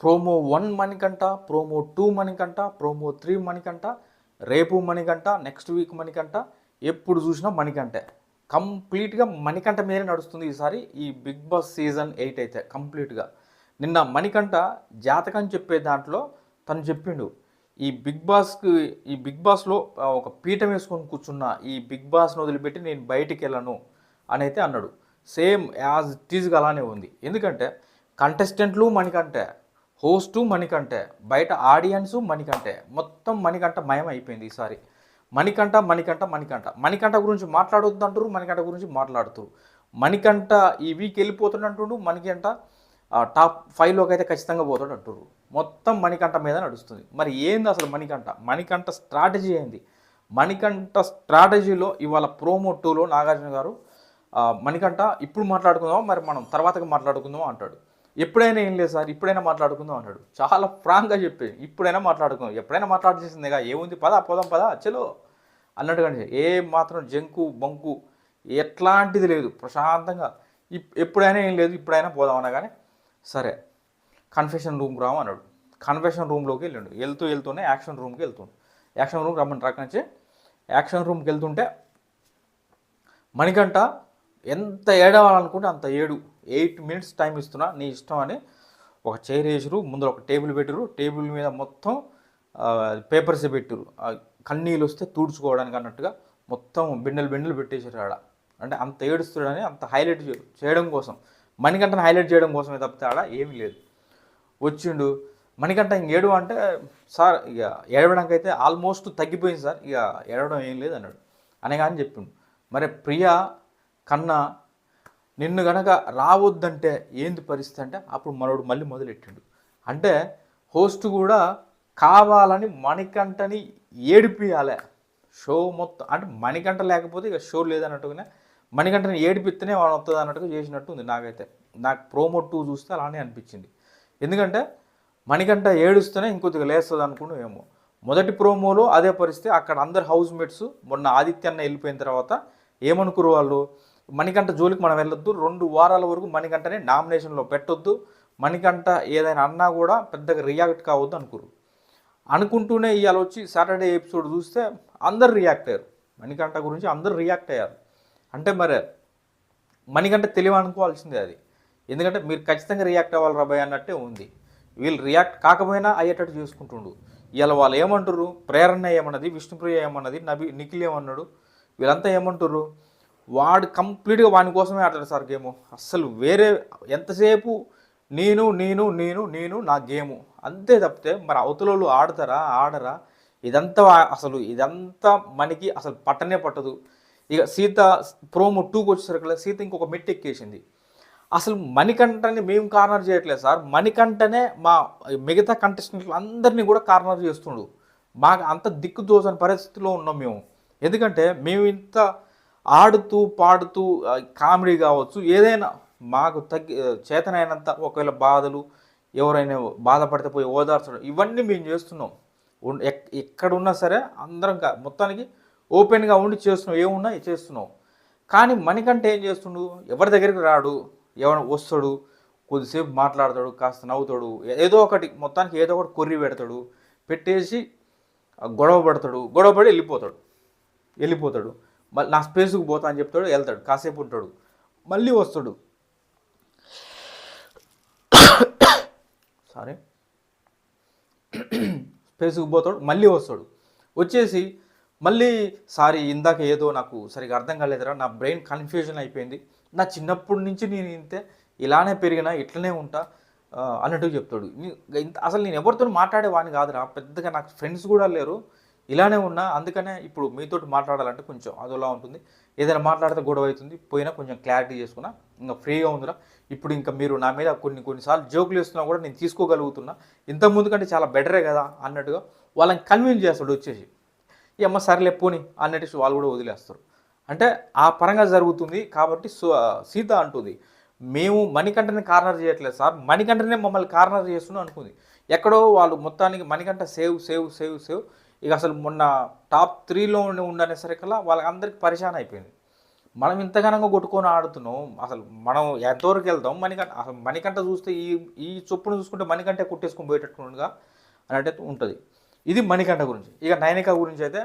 Promo one Manikanta promo two Manikanta promo three Manikanta రేపు Manikanta next week Manikanta ఎప్పుడు చూసినా మణికంటే. కంప్లీట్గా మణికంట మీదే నడుస్తుంది ఈసారి ఈ బిగ్ బాస్ సీజన్ ఎయిట్ అయితే కంప్లీట్గా. నిన్న మణికంట జాతకం చెప్పే దాంట్లో తను చెప్పిండు ఈ బిగ్ బాస్కి ఈ బిగ్ బాస్లో ఒక పీఠం వేసుకొని కూర్చున్న ఈ బిగ్ బాస్ను వదిలిపెట్టి నేను బయటికి వెళ్ళను అని అయితే అన్నాడు. సేమ్ యాజ్ ఇట్ ఈజ్గా అలానే ఉంది. ఎందుకంటే కంటెస్టెంట్లు మణికంటే హోస్టు మణికంటే బయట ఆడియన్స్ మణికంటే మొత్తం మణికంట మయం అయిపోయింది ఈసారి. మణికంట మణికంట మణికంట మణికంట గురించి మాట్లాడొద్దు అంటారు మణికంట గురించి మాట్లాడుతారు మణికంట ఈ వీక్ వెళ్ళిపోతుండ అంటుండు మణికంట టాప్ ఫైవ్లోకి అయితే ఖచ్చితంగా పోతాడు అంటారు మొత్తం మణికంఠ మీద నడుస్తుంది. మరి ఏంది అసలు మణికంఠ? మణికంఠ స్ట్రాటజీ ఏంది? మణికంఠ స్ట్రాటజీలో ఇవాళ ప్రోమో టూలో నాగార్జున గారు మణికంఠ ఇప్పుడు మాట్లాడుకుందాం మరి మనం తర్వాతగా మాట్లాడుకుందాం అంటాడు. ఎప్పుడైనా ఏం లేదు సార్ ఇప్పుడైనా మాట్లాడుకుందాం అన్నాడు. చాలా ఫ్రాంక్గా చెప్పి ఇప్పుడైనా మాట్లాడుకుందాం. ఎప్పుడైనా మాట్లాడేసిందిగా. ఏముంది? పదా పోదాం పదా చలో అన్నట్టుగా ఏ మాత్రం జంకు బంకు ఎట్లాంటిది లేదు. ప్రశాంతంగా. ఇప్- ఎప్పుడైనా ఏం లేదు ఇప్పుడైనా పోదాం అనగానే సరే కన్ఫెషన్ రూమ్కి రాము అన్నాడు. కన్ఫెషన్ రూమ్లోకి వెళ్ళాడు. వెళ్తూ వెళ్తూనే యాక్షన్ రూమ్కి వెళ్తుండు. యాక్షన్ రూమ్ రమ్మని ట్రాక్ నుంచి యాక్షన్ రూమ్కి వెళ్తుంటే మణికంట ఎంత ఏడవాలనుకుంటే అంత ఏడు. ఎయిట్ మినిట్స్ టైం ఇస్తున్నా నీ ఇష్టం అని ఒక చైర్ వేసిరు ముందర ఒక టేబుల్ పెట్టిరు టేబుల్ మీద మొత్తం పేపర్స్ పెట్టిరు కన్నీళ్ళు వస్తే తుడుచుకోవడానికి అన్నట్టుగా మొత్తం బిండెలు బిండెలు పెట్టేసారు ఆడ. అంటే అంత ఏడుస్తాడని అంత హైలైట్ చేయడం కోసం. మణికంఠను హైలైట్ చేయడం కోసమే తప్పితే ఆడ ఏమీ లేదు. వచ్చిండు. మణికంఠ ఇంక ఏడు అంటే సార్ ఇక ఏడవడానికి అయితే ఆల్మోస్ట్ తగ్గిపోయింది సార్. ఇక ఏడవడం ఏం లేదు అన్నాడు. అనగానే చెప్పిండు. మరి ప్రియా కన్నా నిన్ను గనక రావద్దంటే ఏంది పరిస్థితి అంటే అప్పుడు మనోడు మళ్ళీ మొదలెట్టిండు. అంటే హోస్ట్ కూడా కావాలని మణికంఠని ఏడిపియాలే. షో మొత్తం అంటే మణికంఠ లేకపోతే ఇక షో లేదన్నట్టుగానే మణికంఠని ఏడిపిస్తేనే వాడు వస్తుంది అన్నట్టుగా చేసినట్టు ఉంది నాకైతే. నాకు ప్రోమో టూ చూస్తే అలానే అనిపించింది. ఎందుకంటే మణికంఠ ఏడుస్తూనే ఇంకొద్దిగా లేస్తుంది అనుకున్నాం ఏమో. మొదటి ప్రోమోలో అదే పరిస్థితి అక్కడ అందరు హౌస్ మేట్స్ మొన్న ఆదిత్యన్న వెళ్ళిపోయిన తర్వాత ఏమనుకురు వాళ్ళు? మణికంఠ జోలికి మనం వెళ్ళొద్దు. రెండు వారాల వరకు మణికంఠని నామినేషన్లో పెట్టొద్దు. మణికంఠ ఏదైనా అన్నా కూడా పెద్దగా రియాక్ట్ కావద్దు అనుకురు అనుకుంటూనే ఇవాళ వచ్చి సాటర్డే ఎపిసోడ్ చూస్తే అందరు రియాక్ట్ అయ్యారు. మణికంఠ గురించి అందరు రియాక్ట్ అయ్యారు. అంటే మరి మణికంఠ తెలివి అనుకోవాల్సిందే అది. ఎందుకంటే మీరు ఖచ్చితంగా రియాక్ట్ అవ్వాలి రాబాయ్ అన్నట్టే ఉంది. వీళ్ళు రియాక్ట్ కాకపోయినా అయ్యేటట్టు చూసుకుంటుండు. ఇవాళ వాళ్ళు ఏమంటారు ప్రేరణ ఏమన్నది? విష్ణుప్రియ ఏమన్నది? నబి నిఖిల్ ఏమన్నాడు? వీళ్ళంతా ఏమంటారు వాడు కంప్లీట్గా వాని కోసమే ఆడతాడు సార్ గేము. అస్సలు వేరే ఎంతసేపు నేను నేను నేను నేను నా గేము. అంతే తప్పితే మరి అవతలలో ఆడతారా ఆడరా? ఇదంతా అసలు ఇదంతా మనకి అసలు పట్టనే పట్టదు. ఇక సీత ప్రోమో టూకి వచ్చేసరికి సీత ఇంకొక మెట్ ఎక్కేసింది. అసలు మణికంఠని మేము కార్నర్ చేయట్లేదు సార్. మణికంఠనే మా మిగతా కంటెస్టెంట్లు అందరినీ కూడా కార్నర్ చేస్తుండు. మాకు అంత దిక్కు దోసని పరిస్థితిలో ఉన్నాం మేము. ఎందుకంటే మేము ఇంత ఆడుతూ పాడుతూ కామెడీ కావచ్చు ఏదైనా మాకు తగ్గి చేతనైనంత ఒకవేళ బాధలు ఎవరైనా బాధపడితే పోయి ఓదార్చడం ఇవన్నీ మేము చేస్తున్నాం. ఎక్- ఎక్కడున్నా సరే అందరం కా- మొత్తానికి ఓపెన్గా ఉండి చేస్తున్నాం. ఏమున్నా చేస్తున్నాం. కానీ మనకంటే ఏం చేస్తుండు? ఎవరి దగ్గరికి రాడు? ఎవరు వస్తాడు? కొద్దిసేపు మాట్లాడతాడు కాస్త నవ్వుతాడు. ఏదో ఒకటి మొత్తానికి ఏదో ఒకటి కొర్రి పెడతాడు. పెట్టేసి గొడవ పడతాడు. గొడవ పడి వెళ్ళిపోతాడు. వెళ్ళిపోతాడు. మళ్ళీ నా స్పేస్కి పోతా అని చెప్తాడు వెళ్తాడు. కాసేపు ఉంటాడు. మళ్ళీ వస్తాడు. సారీ స్పేస్కి పోతాడు మళ్ళీ వస్తాడు. వచ్చేసి మళ్ళీ సారీ ఇందాక ఏదో నాకు సరిగా అర్థం కాలేదురా నా బ్రెయిన్ కన్ఫ్యూజన్ అయిపోయింది. నా చిన్నప్పటి నుంచి నేను ఇంతే ఇలానే పెరిగినా ఇట్లనే ఉంటా అన్నట్టు చెప్తాడు. ఇంత అసలు నేను ఎవరితో మాట్లాడేవాడిని కాదురా. పెద్దగా నాకు ఫ్రెండ్స్ కూడా లేరు. ఇలానే ఉన్నా అందుకనే ఇప్పుడు మీతోటి మాట్లాడాలంటే కొంచెం అదోలా ఉంటుంది. ఏదైనా మాట్లాడితే గొడవ అవుతుంది పోయినా కొంచెం క్లారిటీ చేసుకున్నా ఇంకా ఫ్రీగా ఉందిరా. ఇప్పుడు ఇంకా మీరు నా మీద కొన్ని కొన్నిసార్లు జోకులు వేస్తున్నా కూడా నేను తీసుకోగలుగుతున్నా. ఇంత ముందు కంటే చాలా బెటరే కదా అన్నట్టుగా వాళ్ళని కన్విన్స్ చేస్తాడు వచ్చేసి. ఈ అమ్మ సరేలే పోని అన్నట్టు వాళ్ళు కూడా వదిలేస్తారు. అంటే ఆ పరంగా జరుగుతుంది కాబట్టి సో సీత అంటుంది. మేము మణికంఠని కార్నర్ చేయట్లేదు సార్. మణికంఠనే మమ్మల్ని కార్నర్ చేస్తున్నాం అనుకుంది. ఎక్కడో వాళ్ళు మొత్తానికి Manikanta save save save save ఇక అసలు మొన్న టాప్ త్రీలో ఉండనేసరికల్లా వాళ్ళందరికీ పరిశాన్ అయిపోయింది. మనం ఇంతగానంగా కొట్టుకొని ఆడుతున్నాం అసలు మనం ఎంతవరకు వెళ్దాం మణికంట అసలు మణికంట చూస్తే ఈ ఈ చొప్పును చూసుకుంటే మణికంటే కొట్టేసుకుని పోయేటట్టుగా అన్నట్టు ఉంటుంది. ఇది మణికంఠ గురించి. ఇక నైనిక గురించి అయితే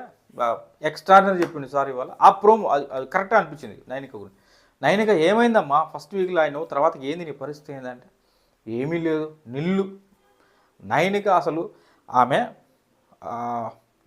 ఎక్స్ట్రాడినరీ చెప్పింది సార్ ఇవాళ. ఆ ప్రోమో అది అది కరెక్ట్గా అనిపించింది నైనిక గురించి. నైనిక ఏమైందమ్మా? ఫస్ట్ వీక్లో ఆయన తర్వాత ఏంది నీ పరిస్థితి ఏంటంటే ఏమీ లేదు నిల్లు. నైనిక అసలు ఆమె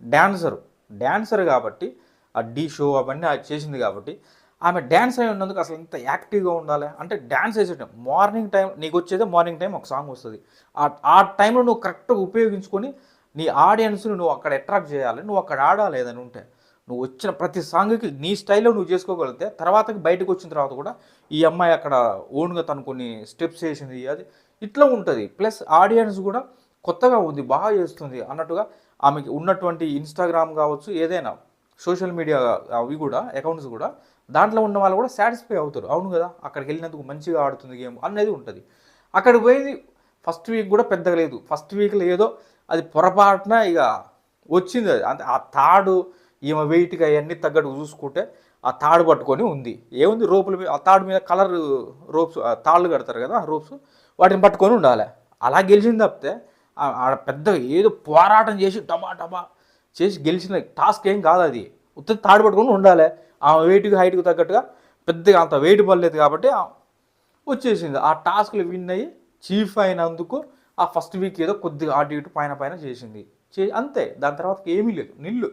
డ్యాన్సర్ డ్యాన్సర్ కాబట్టి ఆ డీ షో అవన్నీ అది చేసింది కాబట్టి ఆమె డ్యాన్స్ అయి ఉన్నందుకు అసలు ఇంత యాక్టివ్గా ఉండాలి? అంటే డ్యాన్స్ వేసేటం మార్నింగ్ టైం నీకు వచ్చేదే మార్నింగ్ టైం ఒక సాంగ్ వస్తుంది. ఆ ఆ టైంలో నువ్వు కరెక్ట్గా ఉపయోగించుకొని నీ ఆడియన్స్ని నువ్వు అక్కడ అట్రాక్ట్ చేయాలి. నువ్వు అక్కడ ఆడాలి ఏదని ఉంటే. నువ్వు వచ్చిన ప్రతి సాంగ్కి నీ స్టైల్లో నువ్వు చేసుకోగలిగితే తర్వాతకి బయటకు వచ్చిన తర్వాత కూడా ఈ అమ్మాయి అక్కడ ఓన్గా తను కొన్ని స్టెప్స్ వేసింది. అది ఇట్లా ఉంటుంది. ప్లస్ ఆడియన్స్ కూడా కొత్తగా ఉంది బాగా చేస్తుంది అన్నట్టుగా ఆమెకి ఉన్నటువంటి ఇన్స్టాగ్రామ్ కావచ్చు ఏదైనా సోషల్ మీడియా అవి కూడా అకౌంట్స్ కూడా దాంట్లో ఉన్న వాళ్ళు కూడా సాటిస్ఫై అవుతారు. అవును కదా అక్కడికి వెళ్ళినందుకు మంచిగా ఆడుతుంది గేమ్ అనేది ఉంటుంది. అక్కడికి పోయింది ఫస్ట్ వీక్ కూడా పెద్దగా లేదు. ఫస్ట్ వీక్లో ఏదో అది పొరపాటున ఇక వచ్చింది అది. అంటే ఆ తాడు ఈమె వెయిట్గా అవన్నీ తగ్గట్టు చూసుకుంటే ఆ తాడు పట్టుకొని ఉంది. ఏముంది రోపుల మీద ఆ తాడు మీద కలర్ రోప్స్ ఆ తాళ్ళు కడతారు కదా రోప్స్ వాటిని పట్టుకొని ఉండాలి. అలా గెలిచింది తప్పితే ఆడ పెద్దగా ఏదో పోరాటం చేసి టమా టమా చేసి గెలిచిన టాస్క్ ఏం కాదు అది. ఉత్తి తాడు పట్టుకుని ఉండాలి. ఆ వెయిట్కి హైట్కి తగ్గట్టుగా పెద్దగా అంత వెయిట్ పడలేదు కాబట్టి వచ్చేసింది. ఆ టాస్క్లు విన్ అయ్యి చీఫ్ అయినందుకు ఆ ఫస్ట్ వీక్ ఏదో కొద్దిగా అటు ఇటు పైన పైన చేసింది. చే అంతే. దాని తర్వాత ఏమీ లేదు. నిల్లు.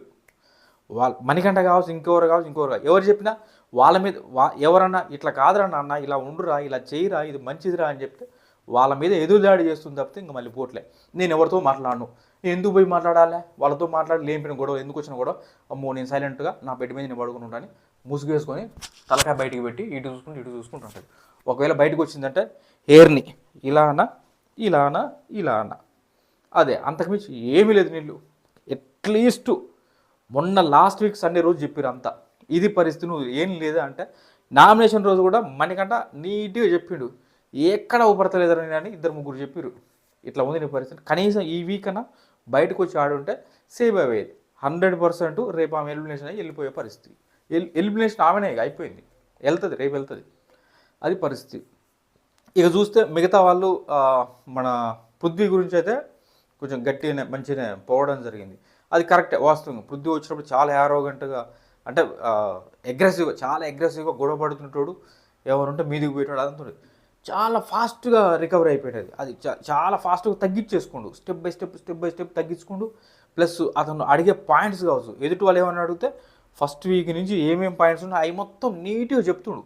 వాళ్ళ మణికంట కావచ్చు ఇంకెవరు కావచ్చు ఇంకెవరు కావచ్చు ఎవరు చెప్పినా వాళ్ళ మీద వా ఎవరన్నా ఇట్లా కాదురా నాన్న ఇలా ఉండురా ఇలా చేయరా ఇది మంచిదిరా అని చెప్తే వాళ్ళ మీద ఎదురుదాడి చేస్తుంది తప్పితే ఇంక మళ్ళీ పోట్లే. నేను ఎవరితో మాట్లాడను? నేను ఎందుకు పోయి మాట్లాడాలి? వాళ్ళతో మాట్లాడి లేంపిన గొడవ ఎందుకు వచ్చిన గొడవ? అమ్మో నేను సైలెంట్గా నా బెడ్ మీద నేను పడుకుని ఉంటాను ముసుగు వేసుకొని తలకాయ బయటికి పెట్టి ఇటు చూసుకుని ఇటు చూసుకుంటూ ఉంటాడు. ఒకవేళ బయటకు వచ్చిందంటే హెయిర్ని ఇలా అన్నా ఇలా ఇలా అదే అంతకుమించి ఏమీ లేదు నీళ్ళు. అట్లీస్ట్ మొన్న లాస్ట్ వీక్ సండే రోజు చెప్పారు అంతా. ఇది పరిస్థితి నువ్వు ఏం లేదా అంటే నామినేషన్ రోజు కూడా మనకంట నీట్గా చెప్పిండు. ఎక్కడ ఊపడతలేదని అని ఇద్దరు ముగ్గురు చెప్పారు ఇట్లా ఉంది నీ పరిస్థితి. కనీసం ఈ వీక్ అన్న బయటకు వచ్చి ఆడుంటే సేవ్ అయ్యేది. హండ్రెడ్ పర్సెంట్ రేపు ఆమె ఎలిమినేషన్ అయ్యి వెళ్ళిపోయే పరిస్థితి. ఎల్ ఎలిమినేషన్ ఆమెనే అయిపోయింది. వెళ్తుంది రేపు వెళ్తుంది. అది పరిస్థితి. ఇక చూస్తే మిగతా వాళ్ళు మన పృథ్వీ గురించి అయితే కొంచెం గట్టిగానే మంచిగానే పోవడం జరిగింది. అది కరెక్టే వాస్తవంగా. పృథ్వీ వచ్చినప్పుడు చాలా యారోగంట్గా అంటే అగ్రెసివ్గా చాలా అగ్రెసివ్గా గొడవ పడుతుంటాడు. ఎవరుంటే మీదికి పోయేటాడు అదంతా చాలా ఫాస్ట్గా రికవర్ అయిపోయేది అది చాలా ఫాస్ట్గా తగ్గించేసుకోండు. Step by step step by step తగ్గించుకోండు. Plus అతను అడిగే పాయింట్స్ కావచ్చు. ఎదుటి వాళ్ళు ఏమని అడిగితే ఫస్ట్ వీక్ నుంచి ఏమేమి పాయింట్స్ ఉన్నాయో అవి మొత్తం నీట్గా చెప్తుండు.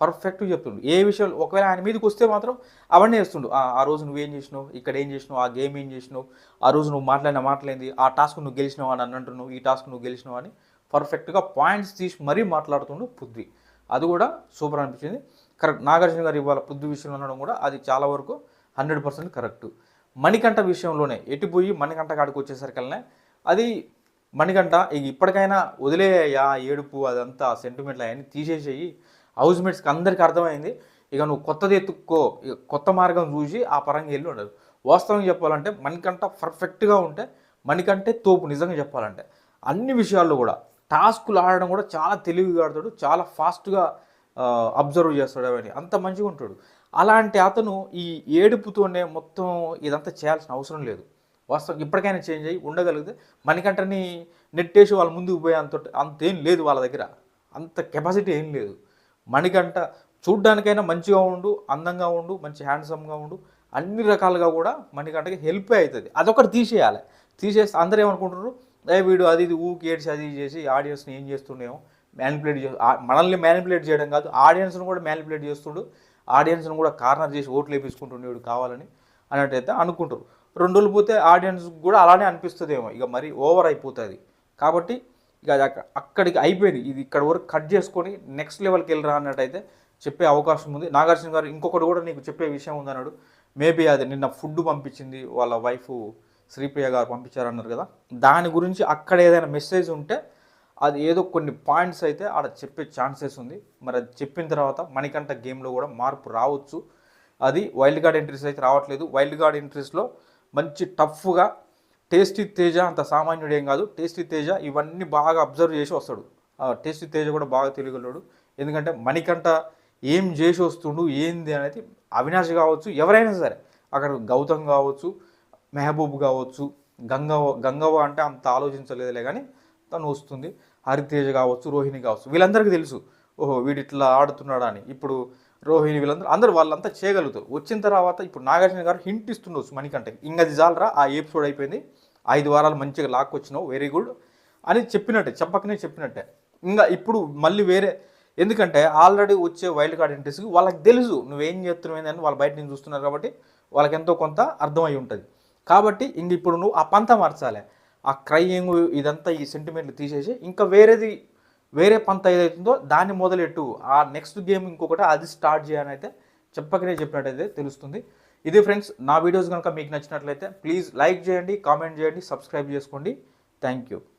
పర్ఫెక్ట్గా చెప్తుండు. ఏ విషయాలు ఒకవేళ ఆయన మీదకి వస్తే మాత్రం అవన్నీ వేస్తుండు. ఆ రోజు రోజు నువ్వేం చేసినావు? ఇక్కడ ఏం చేసినావు? ఆ గేమ్ ఏం చేసినావు? ఆ రోజు నువ్వు మాట్లాడిన మాట్లాడింది ఆ టాస్క్ నువ్వు గెలిచినావు అని అని అంటున్నావు? ఈ టాస్క్ నువ్వు గెలిచినావు అని పర్ఫెక్ట్గా పాయింట్స్ తీసి మరీ మాట్లాడుతుండు పృథ్వీ. అది కూడా సూపర్ అనిపించింది. కరెక్ట్. నాగార్జున గారు ఇవాళ పృథ్వీ విషయంలో ఉండడం కూడా అది చాలా వరకు హండ్రెడ్ పర్సెంట్ కరెక్ట్. మణికంఠ విషయంలోనే ఎటుపోయి మణికంఠ కాడికి వచ్చేసరికల్నే అది మణికంఠ ఇక ఇప్పటికైనా వదిలేయా ఏడుపు అదంతా సెంటిమెంట్లు అవన్నీ తీసేసేయి. హౌస్ మేట్స్కి అందరికీ అర్థమైంది. ఇక నువ్వు కొత్తది ఎత్తుక్కో ఇక కొత్త మార్గం చూసి ఆ పరంగా వెళ్ళి ఉండదు. వాస్తవం చెప్పాలంటే మణికంఠ పర్ఫెక్ట్గా ఉంటే మణికంటే తోపు నిజంగా చెప్పాలంటే. అన్ని విషయాల్లో కూడా టాస్కులు ఆడడం కూడా చాలా తెలివిగా ఆడతాడు చాలా ఫాస్ట్గా అబ్జర్వ్ చేస్తాడు అవన్నీ. అంత మంచిగా ఉంటాడు. అలాంటి అతను ఈ ఏడుపుతోనే మొత్తం ఇదంతా చేయాల్సిన అవసరం లేదు. వాస్తవం ఇప్పటికైనా చేంజ్ అయ్యి ఉండగలిగితే మనకంటని నెట్టేసి వాళ్ళ ముందుకు పోయే అంత అంతేం లేదు వాళ్ళ దగ్గర. అంత కెపాసిటీ ఏం లేదు. మణికంట చూడ్డానికైనా మంచిగా ఉండు అందంగా ఉండు మంచి హ్యాండ్సమ్గా ఉండు అన్ని రకాలుగా కూడా మణికంటకి హెల్ప్ అవుతుంది. అదొకటి తీసేయాలి. తీసేస్తే అందరూ ఏమనుకుంటున్నారు? వీడు అది ఇది ఊకి ఏడ్చి అది ఇది చేసి ఆడియన్స్ని ఏం చేస్తుండేమో మ్యానిపులేట్ చే మనల్ని మ్యానిపులేట్ చేయడం కాదు ఆడియన్స్ని కూడా మ్యానిపులేట్ చేస్తుండు. ఆడియన్స్ని కూడా కార్నర్ చేసి ఓట్లు వేపించుకుంటుండేవాడు కావాలని అన్నట్టయితే అనుకుంటారు. రెండు రోజులు పోతే ఆడియన్స్ కూడా అలానే అనిపిస్తుందేమో. ఇక మరి ఓవర్ అయిపోతుంది. కాబట్టి ఇక అది అక్క- అక్కడికి అయిపోయింది. ఇది ఇక్కడ వరకు కట్ చేసుకొని నెక్స్ట్ లెవెల్కి వెళ్ళరా అన్నట్టయితే చెప్పే అవకాశం ఉంది. నాగార్జున గారు ఇంకొకటి కూడా నీకు చెప్పే విషయం ఉందన్నాడు మేబీ అది నిన్న ఫుడ్ పంపించింది వాళ్ళ వైఫ్ శ్రీప్రియ గారు పంపించారన్నారు కదా. దాని గురించి అక్కడ ఏదైనా మెసేజ్ ఉంటే అది ఏదో కొన్ని పాయింట్స్ అయితే ఆడ చెప్పే ఛాన్సెస్ ఉంది. మరి అది చెప్పిన తర్వాత మణికంఠ గేమ్లో కూడా మార్పు రావచ్చు. అది వైల్డ్ కార్డ్ ఎంట్రీస్ అయితే రావట్లేదు. వైల్డ్ కార్డ్ ఎంట్రీస్లో మంచి టఫ్గా టేస్టీ తేజ అంత సామాన్యుడు ఏం కాదు. టేస్టీ తేజ ఇవన్నీ బాగా అబ్జర్వ్ చేసి వస్తాడు. టేస్టీ తేజ కూడా బాగా తెలియగలడు. ఎందుకంటే మణికంఠ ఏం చేసి వస్తుండు ఏంది అనేది అవినాష్ కావచ్చు ఎవరైనా సరే. అక్కడ గౌతమ్ కావచ్చు మెహబూబ్ కావచ్చు గంగవ్వ గంగవ్వ అంటే అంత ఆలోచించలేదులే కానీ తను వస్తుంది. హరితేజ్ కావచ్చు రోహిణి కావచ్చు వీళ్ళందరికీ తెలుసు ఓహో వీడు ఇట్లా ఆడుతున్నాడా అని. ఇప్పుడు రోహిణి వీళ్ళందరూ అందరూ వాళ్ళంతా చేయగలుగుతారు. వచ్చిన తర్వాత ఇప్పుడు నాగార్జున గారు హింట్ ఇస్తుండొచ్చు మనకంటే. ఇంకా జాలరా ఆ ఎపిసోడ్ అయిపోయింది. ఐదు వారాలు మంచిగా లాక్కొచ్చినావు వెరీ గుడ్ అని చెప్పినట్టే చెప్పకనే చెప్పినట్టే. ఇంకా ఇప్పుడు మళ్ళీ వేరే ఎందుకంటే ఆల్రెడీ వచ్చే వైల్డ్ కార్డ్ ఎంట్రీస్కి వాళ్ళకి తెలుసు నువ్వేం చేస్తున్నావు అని వాళ్ళ బయట నుంచి చూస్తున్నారు కాబట్టి వాళ్ళకి ఎంతో కొంత అర్థమై ఉంటుంది. కాబట్టి ఇంక ఇప్పుడు నువ్వు ఆ పంత మార్చాలి ఆ క్రయింగ్ ఇదంతా ఈ సెంటిమెంట్లు తీసేసి ఇంకా వేరేది వేరే పంత ఏదైతుందో దాన్ని మొదలెట్టు. ఆ నెక్స్ట్ గేమ్ ఇంకొకటి అది స్టార్ట్ చేయని అయితే చెప్పకనే చెప్పినట్టయితే తెలుస్తుంది. ఇది ఫ్రెండ్స్ నా వీడియోస్ కనుక మీకు నచ్చినట్లయితే ప్లీజ్ లైక్ చేయండి కామెంట్ చేయండి సబ్స్క్రైబ్ చేసుకోండి. Thank you